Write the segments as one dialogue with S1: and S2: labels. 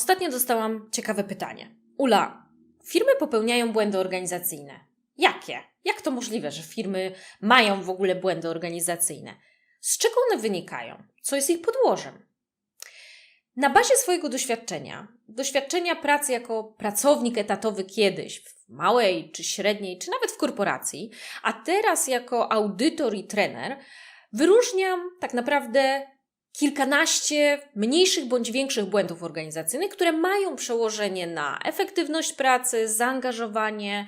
S1: Ostatnio dostałam ciekawe pytanie. Ula, firmy popełniają błędy organizacyjne. Jakie? Jak to możliwe, że firmy mają w ogóle błędy organizacyjne? Z czego one wynikają? Co jest ich podłożem? Na bazie swojego doświadczenia, doświadczenia pracy jako pracownik etatowy kiedyś w małej czy średniej, czy nawet w korporacji, a teraz jako audytor i trener, wyróżniam tak naprawdę kilkanaście mniejszych bądź większych błędów organizacyjnych, które mają przełożenie na efektywność pracy, zaangażowanie,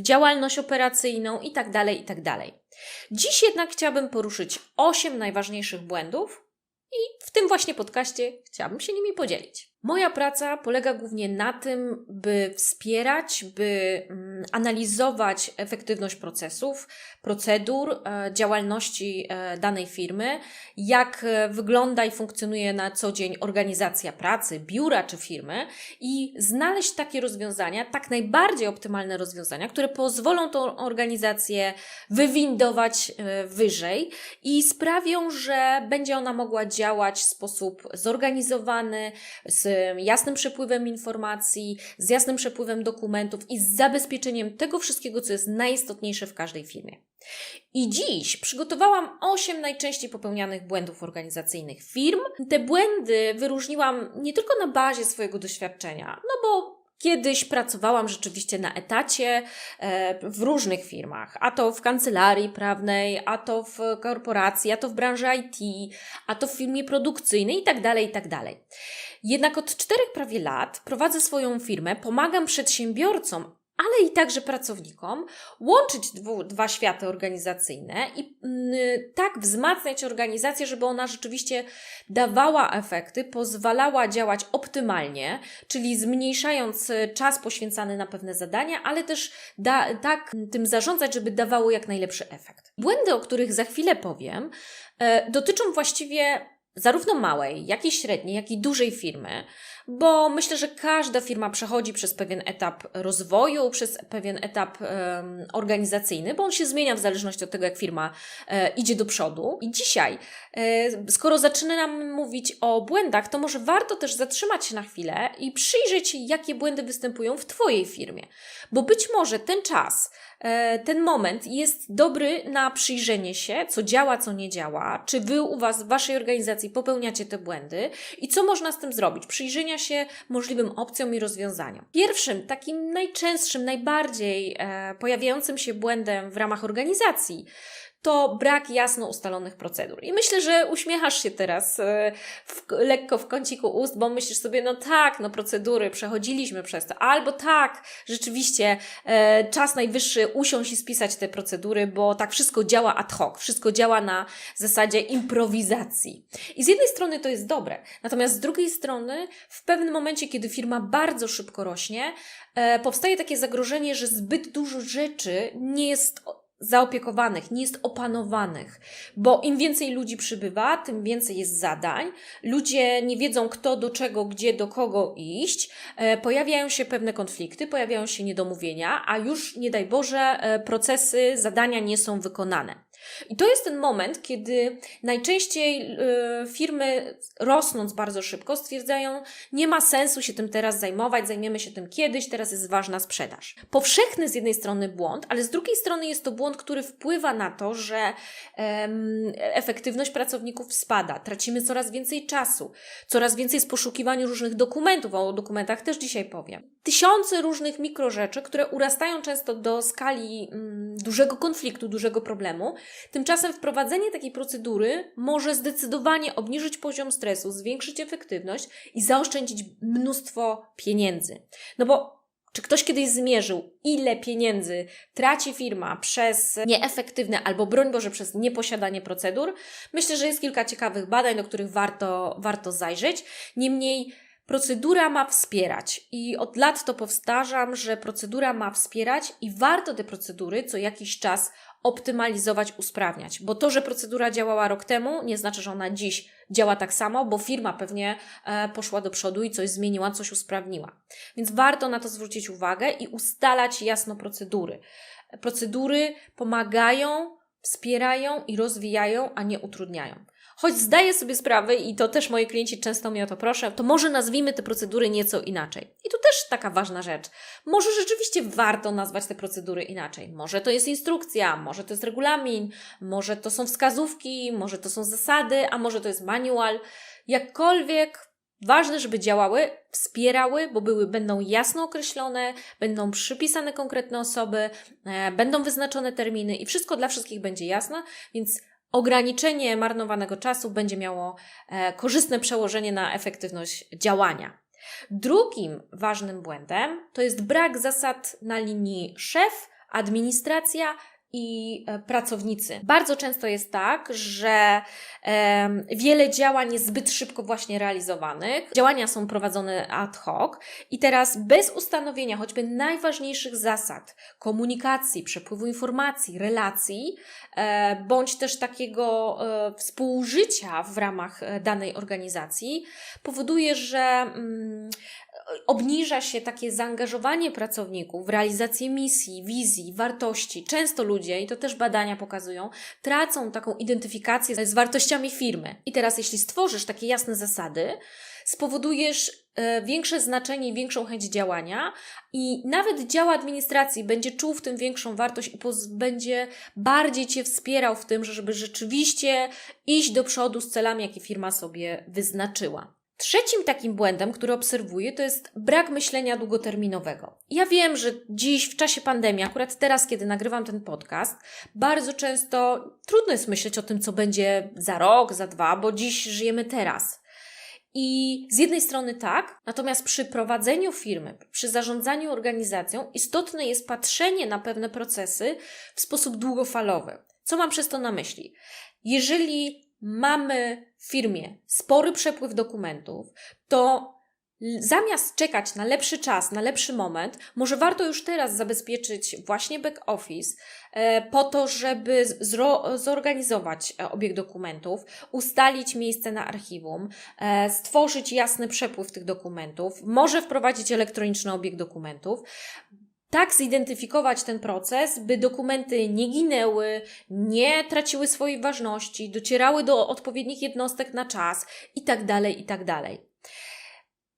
S1: działalność operacyjną itd. itd. Dziś jednak chciałabym poruszyć osiem najważniejszych błędów i w tym właśnie podcaście chciałabym się nimi podzielić. Moja praca polega głównie na tym, by wspierać, by mm, analizować efektywność procesów, procedur, e, działalności e, danej firmy, jak e, wygląda i funkcjonuje na co dzień organizacja pracy, biura czy firmy i znaleźć takie rozwiązania, tak najbardziej optymalne rozwiązania, które pozwolą tą organizację wywindować wyżej i sprawią, że będzie ona mogła działać w sposób zorganizowany, z jasnym przepływem informacji, z jasnym przepływem dokumentów i z zabezpieczeniem tego wszystkiego, co jest najistotniejsze w każdej firmie. I dziś przygotowałam 8 najczęściej popełnianych błędów organizacyjnych firm. Te błędy wyróżniłam nie tylko na bazie swojego doświadczenia, no bo Kiedyś pracowałam rzeczywiście na etacie e, w różnych firmach, a to w kancelarii prawnej, a to w korporacji, a to w branży IT, a to w firmie produkcyjnej i tak dalej, i tak. Jednak od czterech prawie lat prowadzę swoją firmę, pomagam przedsiębiorcom, ale i także pracownikom łączyć dwu, dwa światy organizacyjne i mm, tak wzmacniać organizację, żeby ona rzeczywiście dawała efekty, pozwalała działać optymalnie, czyli zmniejszając e, czas poświęcany na pewne zadania, ale też da, tak tym zarządzać, żeby dawało jak najlepszy efekt. Błędy, o których za chwilę powiem, e, dotyczą właściwie zarówno małej, jak i średniej, jak i dużej firmy, bo myślę, że każda firma przechodzi przez pewien etap rozwoju, przez pewien etap organizacyjny, bo on się zmienia w zależności od tego, jak firma e, idzie do przodu. I dzisiaj, e, skoro zaczynam mówić o błędach, to może warto też zatrzymać się na chwilę i przyjrzeć jakie błędy występują w Twojej firmie, bo być może ten czas, e, ten moment jest dobry na przyjrzenie się, co działa, co nie działa, czy Wy u Was w Waszej organizacji popełniacie te błędy i co można z tym zrobić. Przyjrzenia się możliwym opcjom i rozwiązaniom. Pierwszym, takim najczęstszym, najbardziej e, pojawiającym się błędem w ramach organizacji to brak jasno ustalonych procedur. I myślę, że uśmiechasz się teraz e, w, lekko w kąciku ust, bo myślisz sobie, no tak, no procedury, przechodziliśmy przez to, albo tak, rzeczywiście e, czas najwyższy usiąść i spisać te procedury, bo tak wszystko działa ad hoc, wszystko działa na zasadzie improwizacji. I z jednej strony to jest dobre, natomiast z drugiej strony w pewnym momencie, kiedy firma bardzo szybko rośnie, e, powstaje takie zagrożenie, że zbyt dużo rzeczy nie jest zaopiekowanych, nie jest opanowanych, bo im więcej ludzi przybywa, tym więcej jest zadań. Ludzie nie wiedzą, kto do czego, gdzie, do kogo iść. E, pojawiają się pewne konflikty, pojawiają się niedomówienia, a już nie daj Boże, e, procesy, zadania nie są wykonane. I to jest ten moment, kiedy najczęściej y, firmy, rosnąc bardzo szybko, stwierdzają, nie ma sensu się tym teraz zajmować, zajmiemy się tym kiedyś, teraz jest ważna sprzedaż. Powszechny z jednej strony błąd, ale z drugiej strony jest to błąd, który wpływa na to, że em, efektywność pracowników spada, tracimy coraz więcej czasu, coraz więcej jest poszukiwania różnych dokumentów, o dokumentach też dzisiaj powiem. Tysiące różnych mikrorzeczy, które urastają często do skali mm, dużego konfliktu, dużego problemu, Tymczasem wprowadzenie takiej procedury może zdecydowanie obniżyć poziom stresu, zwiększyć efektywność i zaoszczędzić mnóstwo pieniędzy. No bo czy ktoś kiedyś zmierzył, ile pieniędzy traci firma przez nieefektywne albo broń Boże przez nieposiadanie procedur? Myślę, że jest kilka ciekawych badań, do których warto, warto zajrzeć. Niemniej Procedura ma wspierać i od lat to powtarzam, że procedura ma wspierać i warto te procedury co jakiś czas optymalizować, usprawniać, bo to, że procedura działała rok temu, nie znaczy, że ona dziś działa tak samo, bo firma pewnie e, poszła do przodu i coś zmieniła, coś usprawniła. Więc warto na to zwrócić uwagę i ustalać jasno procedury. Procedury pomagają, wspierają i rozwijają, a nie utrudniają. Choć zdaję sobie sprawę i to też moi klienci często mnie o to proszą, to może nazwijmy te procedury nieco inaczej. I tu też taka ważna rzecz. Może rzeczywiście warto nazwać te procedury inaczej. Może to jest instrukcja, może to jest regulamin, może to są wskazówki, może to są zasady, a może to jest manual. Jakkolwiek Ważne, żeby działały, wspierały, bo były, będą jasno określone, będą przypisane konkretne osoby, e, będą wyznaczone terminy i wszystko dla wszystkich będzie jasne, więc ograniczenie marnowanego czasu będzie miało e, korzystne przełożenie na efektywność działania. Drugim ważnym błędem to jest brak zasad na linii szef, administracja i e, pracownicy. Bardzo często jest tak, że wiele działań jest zbyt szybko właśnie realizowanych. Działania są prowadzone ad hoc i teraz bez ustanowienia choćby najważniejszych zasad komunikacji, przepływu informacji, relacji, e, bądź też takiego e, współżycia w ramach danej organizacji, powoduje, że mm, obniża się takie zaangażowanie pracowników w realizację misji, wizji, wartości. Często ludzie, i to też badania pokazują, tracą taką identyfikację z wartościami firmy. I teraz, jeśli stworzysz takie jasne zasady, spowodujesz e, większe znaczenie i większą chęć działania, i nawet dział administracji będzie czuł w tym większą wartość i będzie bardziej Cię wspierał w tym, żeby rzeczywiście iść do przodu z celami, jakie firma sobie wyznaczyła. Trzecim takim błędem, który obserwuję, to jest brak myślenia długoterminowego. Ja wiem, że dziś w czasie pandemii, akurat teraz, kiedy nagrywam ten podcast, bardzo często trudno jest myśleć o tym, co będzie za rok, za dwa, bo dziś żyjemy teraz. I z jednej strony tak, natomiast przy prowadzeniu firmy, przy zarządzaniu organizacją, istotne jest patrzenie na pewne procesy w sposób długofalowy. Co mam przez to na myśli? Jeżeli mamy firmie spory przepływ dokumentów, to Zamiast czekać na lepszy czas, na lepszy moment, może warto już teraz zabezpieczyć właśnie back office e, po to, żeby zorganizować e, obieg dokumentów, ustalić miejsce na archiwum, e, stworzyć jasny przepływ tych dokumentów, może wprowadzić elektroniczny obieg dokumentów, tak zidentyfikować ten proces, by dokumenty nie ginęły, nie traciły swojej ważności, docierały do odpowiednich jednostek na czas itd. Tak itd. Tak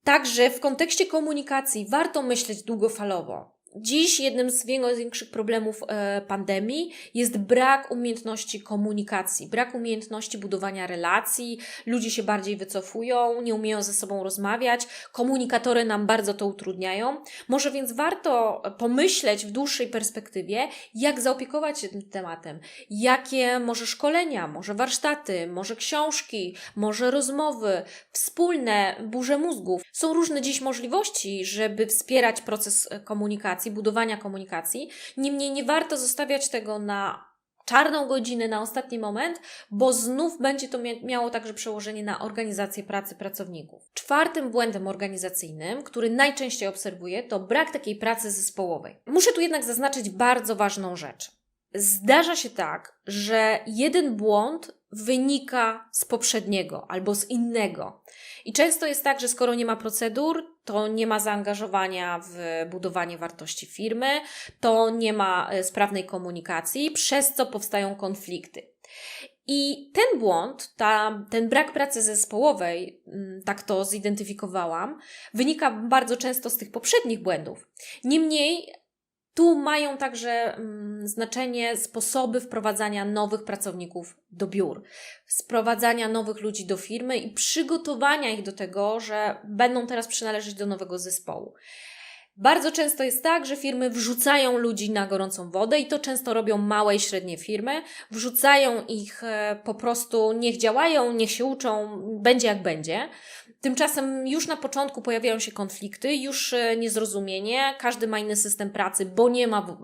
S1: Także w kontekście komunikacji warto myśleć długofalowo. Dziś jednym z większych problemów e, pandemii jest brak umiejętności komunikacji, brak umiejętności budowania relacji. Ludzie się bardziej wycofują, nie umieją ze sobą rozmawiać, komunikatory nam bardzo to utrudniają. Może więc warto pomyśleć w dłuższej perspektywie, jak zaopiekować się tym tematem, jakie może szkolenia, może warsztaty, może książki, może rozmowy, wspólne burze mózgów. Są różne dziś możliwości, żeby wspierać proces komunikacji komunikacji, budowania komunikacji. Niemniej nie warto zostawiać tego na czarną godzinę na ostatni moment, bo znów będzie to miało także przełożenie na organizację pracy pracowników. Czwartym błędem organizacyjnym, który najczęściej obserwuję, to brak takiej pracy zespołowej. Muszę tu jednak zaznaczyć bardzo ważną rzecz. Zdarza się tak, że jeden błąd wynika z poprzedniego albo z innego. I często jest tak, że skoro nie ma procedur, to nie ma zaangażowania w budowanie wartości firmy, to nie ma e, sprawnej komunikacji, przez co powstają konflikty. I ten błąd, ta, ten brak pracy zespołowej, mm, tak to zidentyfikowałam, wynika bardzo często z tych poprzednich błędów. Niemniej tu mają także mm, znaczenie sposoby wprowadzania nowych pracowników do biur, sprowadzania nowych ludzi do firmy i przygotowania ich do tego, że będą teraz przynależeć do nowego zespołu. Bardzo często jest tak, że firmy wrzucają ludzi na gorącą wodę i to często robią małe i średnie firmy. Wrzucają ich e, po prostu, niech działają, niech się uczą, będzie jak będzie. Tymczasem już na początku pojawiają się konflikty, już e, niezrozumienie, każdy ma inny system pracy, bo nie ma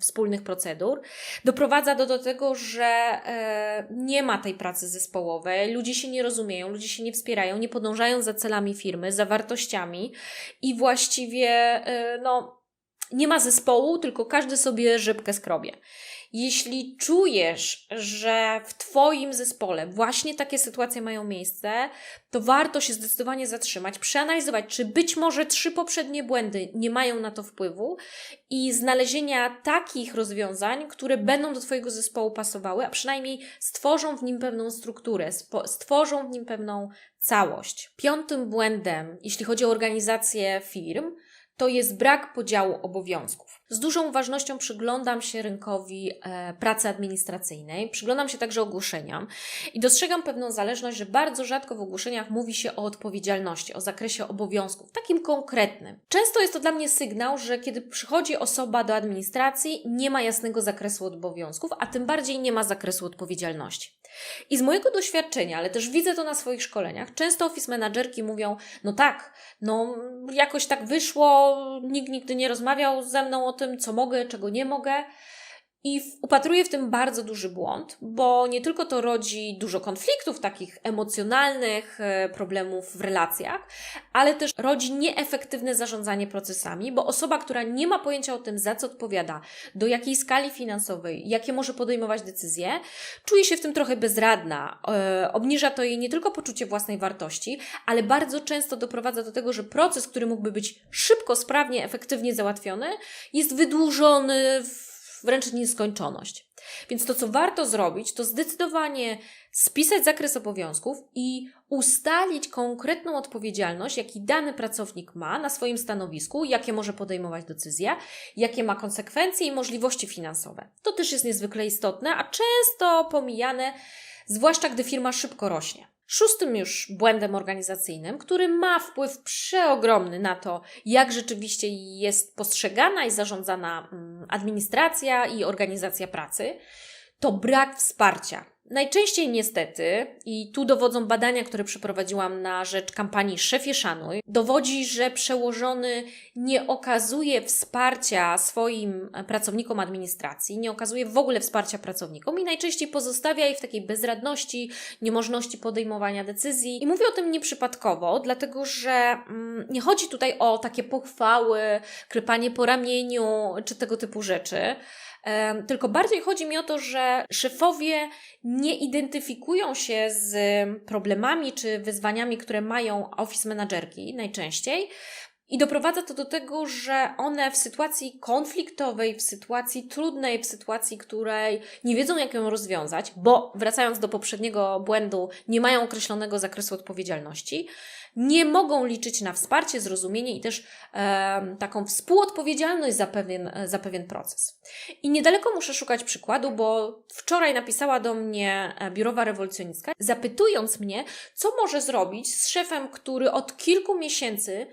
S1: wspólnych procedur, doprowadza do, do tego, że e, nie ma tej pracy zespołowej, ludzie się nie rozumieją, ludzie się nie wspierają, nie podążają za celami firmy, za wartościami i właściwie e, no, nie ma zespołu, tylko każdy sobie rzepkę skrobie. Jeśli czujesz, że w Twoim zespole właśnie takie sytuacje mają miejsce, to warto się zdecydowanie zatrzymać, przeanalizować, czy być może trzy poprzednie błędy nie mają na to wpływu i znalezienia takich rozwiązań, które będą do Twojego zespołu pasowały, a przynajmniej stworzą w nim pewną strukturę, stworzą w nim pewną całość. Piątym błędem, jeśli chodzi o organizację firm, to jest brak podziału obowiązków. Z dużą uważnością przyglądam się rynkowi e, pracy administracyjnej, przyglądam się także ogłoszeniom i dostrzegam pewną zależność, że bardzo rzadko w ogłoszeniach mówi się o odpowiedzialności, o zakresie obowiązków, takim konkretnym. Często jest to dla mnie sygnał, że kiedy przychodzi osoba do administracji, nie ma jasnego zakresu obowiązków, a tym bardziej nie ma zakresu odpowiedzialności. I z mojego doświadczenia, ale też widzę to na swoich szkoleniach, często office managerki mówią: No tak, no jakoś tak wyszło, nikt nigdy nie rozmawiał ze mną o tym, co mogę, czego nie mogę. I upatruję w tym bardzo duży błąd, bo nie tylko to rodzi dużo konfliktów takich emocjonalnych, e, problemów w relacjach, ale też rodzi nieefektywne zarządzanie procesami, bo osoba, która nie ma pojęcia o tym, za co odpowiada, do jakiej skali finansowej, jakie może podejmować decyzje, czuje się w tym trochę bezradna. E, obniża to jej nie tylko poczucie własnej wartości, ale bardzo często doprowadza do tego, że proces, który mógłby być szybko, sprawnie, efektywnie załatwiony, jest wydłużony w wręcz nieskończoność. Więc to, co warto zrobić, to zdecydowanie spisać zakres obowiązków i ustalić konkretną odpowiedzialność, jaki dany pracownik ma na swoim stanowisku, jakie może podejmować decyzje, jakie ma konsekwencje i możliwości finansowe. To też jest niezwykle istotne, a często pomijane, zwłaszcza gdy firma szybko rośnie. Szóstym już błędem organizacyjnym, który ma wpływ przeogromny na to, jak rzeczywiście jest postrzegana i zarządzana mm, administracja i organizacja pracy, to brak wsparcia Najczęściej niestety, i tu dowodzą badania, które przeprowadziłam na rzecz kampanii Szefie Szanuj, dowodzi, że przełożony nie okazuje wsparcia swoim pracownikom administracji, nie okazuje w ogóle wsparcia pracownikom i najczęściej pozostawia ich w takiej bezradności, niemożności podejmowania decyzji. I mówię o tym nieprzypadkowo, dlatego że mm, nie chodzi tutaj o takie pochwały, klepanie po ramieniu czy tego typu rzeczy tylko bardziej chodzi mi o to, że szefowie nie identyfikują się z problemami czy wyzwaniami, które mają office managerki najczęściej. I doprowadza to do tego, że one w sytuacji konfliktowej, w sytuacji trudnej, w sytuacji, której nie wiedzą, jak ją rozwiązać, bo wracając do poprzedniego błędu, nie mają określonego zakresu odpowiedzialności, nie mogą liczyć na wsparcie, zrozumienie i też e, taką współodpowiedzialność za pewien, za pewien proces. I niedaleko muszę szukać przykładu, bo wczoraj napisała do mnie e, biurowa rewolucjonistka, zapytując mnie, co może zrobić z szefem, który od kilku miesięcy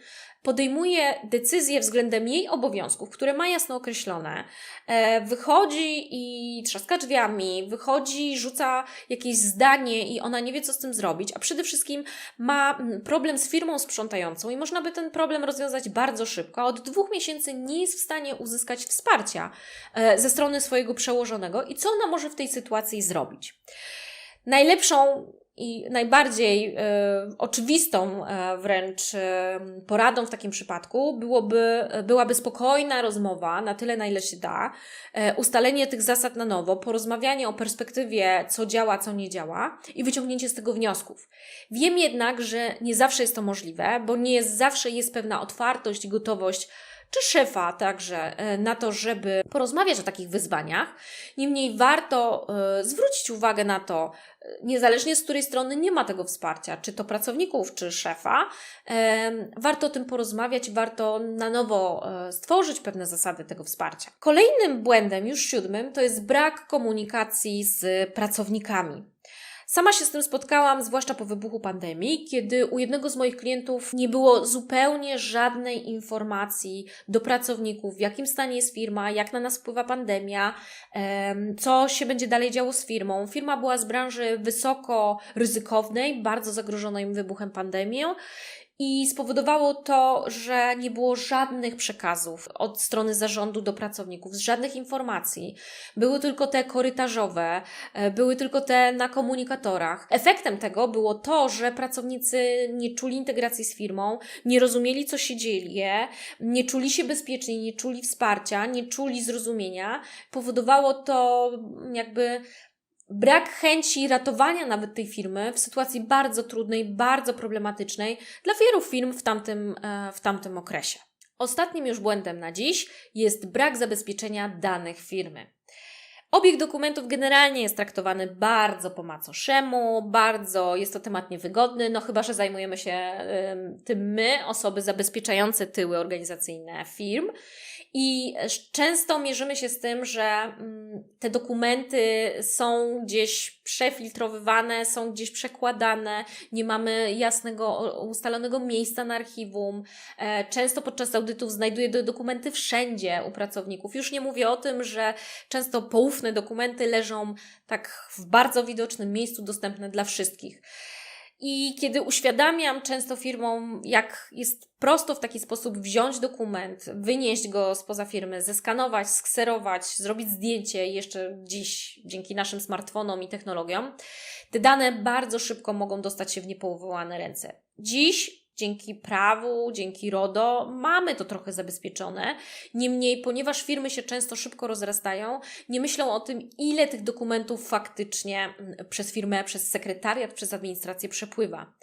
S1: podejmuje decyzje względem jej obowiązków, które ma jasno określone, e, wychodzi i trzaska drzwiami, wychodzi, rzuca jakieś zdanie i ona nie wie, co z tym zrobić, a przede wszystkim ma mm, problem z firmą sprzątającą i można by ten problem rozwiązać bardzo szybko, a od dwóch miesięcy nie jest w stanie uzyskać wsparcia e, ze strony swojego przełożonego i co ona może w tej sytuacji zrobić. Najlepszą i najbardziej e, oczywistą e, wręcz e, poradą w takim przypadku byłoby, byłaby spokojna rozmowa, na tyle na ile się da, e, ustalenie tych zasad na nowo, porozmawianie o perspektywie, co działa, co nie działa i wyciągnięcie z tego wniosków. Wiem jednak, że nie zawsze jest to możliwe, bo nie jest zawsze jest pewna otwartość i gotowość czy szefa także e, na to, żeby porozmawiać o takich wyzwaniach. Niemniej warto e, zwrócić uwagę na to, e, niezależnie z której strony nie ma tego wsparcia, czy to pracowników, czy szefa, warto o tym porozmawiać, warto na nowo stworzyć pewne zasady tego wsparcia. Kolejnym błędem, już siódmym, to jest brak komunikacji z pracownikami. Sama się z tym spotkałam, zwłaszcza po wybuchu pandemii, kiedy u jednego z moich klientów nie było zupełnie żadnej informacji do pracowników, w jakim stanie jest firma, jak na nas wpływa pandemia, co się będzie dalej działo z firmą. Firma była z branży wysoko ryzykownej, bardzo zagrożonej wybuchem pandemii I spowodowało to, że nie było żadnych przekazów od strony zarządu do pracowników, żadnych informacji. Były tylko te korytarzowe, e, były tylko te na komunikatorach. Efektem tego było to, że pracownicy nie czuli integracji z firmą, nie rozumieli, co się dzieje, nie czuli się bezpieczni, nie czuli wsparcia, nie czuli zrozumienia. Powodowało to jakby brak chęci ratowania nawet tej firmy w sytuacji bardzo trudnej, bardzo problematycznej dla wielu firm w tamtym, e, w tamtym okresie. Ostatnim już błędem na dziś jest brak zabezpieczenia danych firmy. Obieg dokumentów generalnie jest traktowany bardzo po macoszemu, bardzo jest to temat niewygodny, no chyba, że zajmujemy się tym my, osoby zabezpieczające tyły organizacyjne firm. I często mierzymy się z tym, że mm, te dokumenty są gdzieś przefiltrowywane, są gdzieś przekładane, nie mamy jasnego, ustalonego miejsca na archiwum. E, często podczas audytów znajduję dokumenty wszędzie u pracowników. Już nie mówię o tym, że często poufne dokumenty leżą tak w bardzo widocznym miejscu, dostępne dla wszystkich. I kiedy uświadamiam często firmom, jak jest prosto w taki sposób wziąć dokument, wynieść go spoza firmy, zeskanować, skserować, zrobić zdjęcie, jeszcze dziś dzięki naszym smartfonom i technologiom, te dane bardzo szybko mogą dostać się w niepowołane ręce. Dziś dzięki prawu, dzięki RODO mamy to trochę zabezpieczone. Niemniej, ponieważ firmy się często szybko rozrastają, nie myślą o tym, ile tych dokumentów faktycznie mm, przez firmę, przez sekretariat, przez administrację przepływa.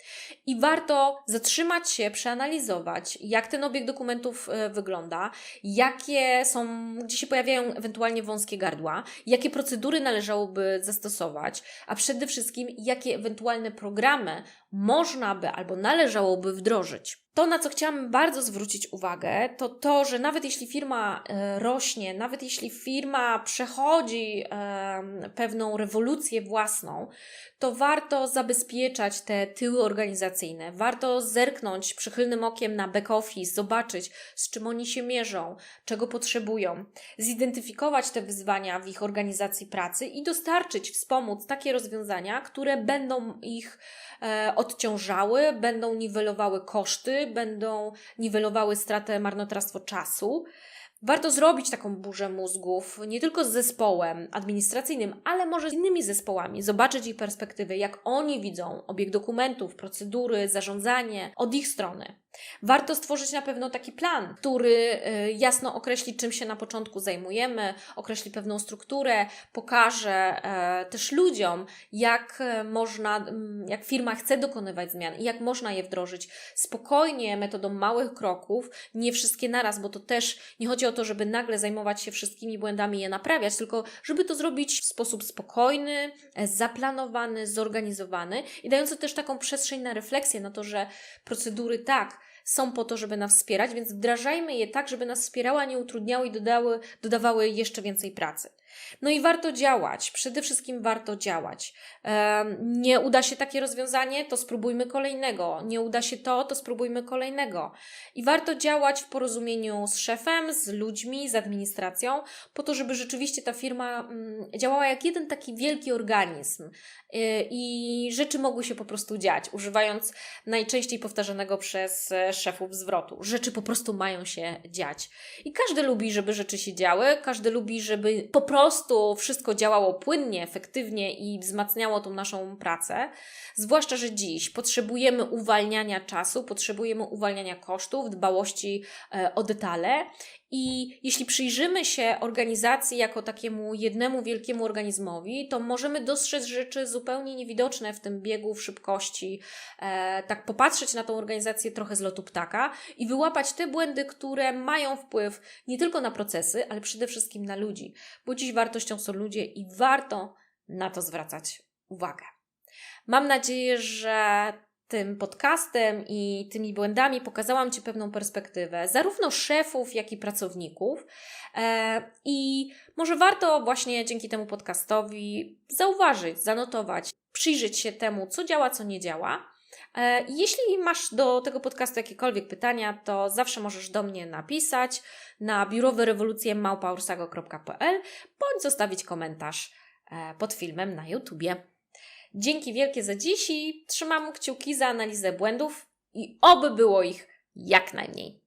S1: I warto zatrzymać się, przeanalizować, jak ten obieg dokumentów e, wygląda, jakie są, gdzie się pojawiają ewentualnie wąskie gardła, jakie procedury należałoby zastosować, a przede wszystkim, jakie ewentualne programy można by albo należałoby wdrożyć. To, na co chciałam bardzo zwrócić uwagę, to to, że nawet jeśli firma e, rośnie, nawet jeśli firma przechodzi pewną rewolucję własną, to warto zabezpieczać te tyły organizacyjne. Warto zerknąć przychylnym okiem na back office, zobaczyć, z czym oni się mierzą, czego potrzebują, zidentyfikować te wyzwania w ich organizacji pracy i dostarczyć, wspomóc takie rozwiązania, które będą ich e, odciążały, będą niwelowały koszty, będą niwelowały stratę marnotrawstwo czasu. Warto zrobić taką burzę mózgów, nie tylko z zespołem administracyjnym, ale może z innymi zespołami, zobaczyć ich perspektywy, jak oni widzą obieg dokumentów, procedury, zarządzanie od ich strony. Warto stworzyć na pewno taki plan, który y, jasno określi, czym się na początku zajmujemy, określi pewną strukturę, pokaże e, też ludziom, jak e, można, jak firma chce dokonywać zmian i jak można je wdrożyć spokojnie, metodą małych kroków, nie wszystkie naraz, bo to też nie chodzi o to, żeby nagle zajmować się wszystkimi błędami i je naprawiać, tylko żeby to zrobić w sposób spokojny, e, zaplanowany, zorganizowany i dający też taką przestrzeń na refleksję na to, że procedury tak, są po to, żeby nas wspierać, więc wdrażajmy je tak, żeby nas wspierały, a nie utrudniały i dodały, dodawały jeszcze więcej pracy. No i warto działać, przede wszystkim warto działać. Nie uda się takie rozwiązanie, to spróbujmy kolejnego. Nie uda się to, to spróbujmy kolejnego. I warto działać w porozumieniu z szefem, z ludźmi, z administracją, po to, żeby rzeczywiście ta firma mm, działała jak jeden taki wielki organizm y, i rzeczy mogły się po prostu dziać, używając najczęściej powtarzanego przez szefów zwrotu. Rzeczy po prostu mają się dziać. I każdy lubi, żeby rzeczy się działy, każdy lubi, żeby po prostu prostu wszystko działało płynnie, efektywnie i wzmacniało tą naszą pracę. Zwłaszcza, że dziś potrzebujemy uwalniania czasu, potrzebujemy uwalniania kosztów, dbałości e, o detale i jeśli przyjrzymy się organizacji jako takiemu jednemu wielkiemu organizmowi, to możemy dostrzec rzeczy zupełnie niewidoczne w tym biegu, w szybkości, e, tak popatrzeć na tą organizację trochę z lotu ptaka i wyłapać te błędy, które mają wpływ nie tylko na procesy, ale przede wszystkim na ludzi, bo dziś wartością są ludzie i warto na to zwracać uwagę. Mam nadzieję, że tym podcastem i tymi błędami pokazałam Ci pewną perspektywę, zarówno szefów, jak i pracowników. E, I może warto właśnie dzięki temu podcastowi zauważyć, zanotować, przyjrzeć się temu, co działa, co nie działa. E, jeśli masz do tego podcastu jakiekolwiek pytania, to zawsze możesz do mnie napisać na biurowe rewolucje bądź zostawić komentarz e, pod filmem na YouTubie. Dzięki wielkie za dziś i trzymam kciuki za analizę błędów I oby było ich jak najmniej.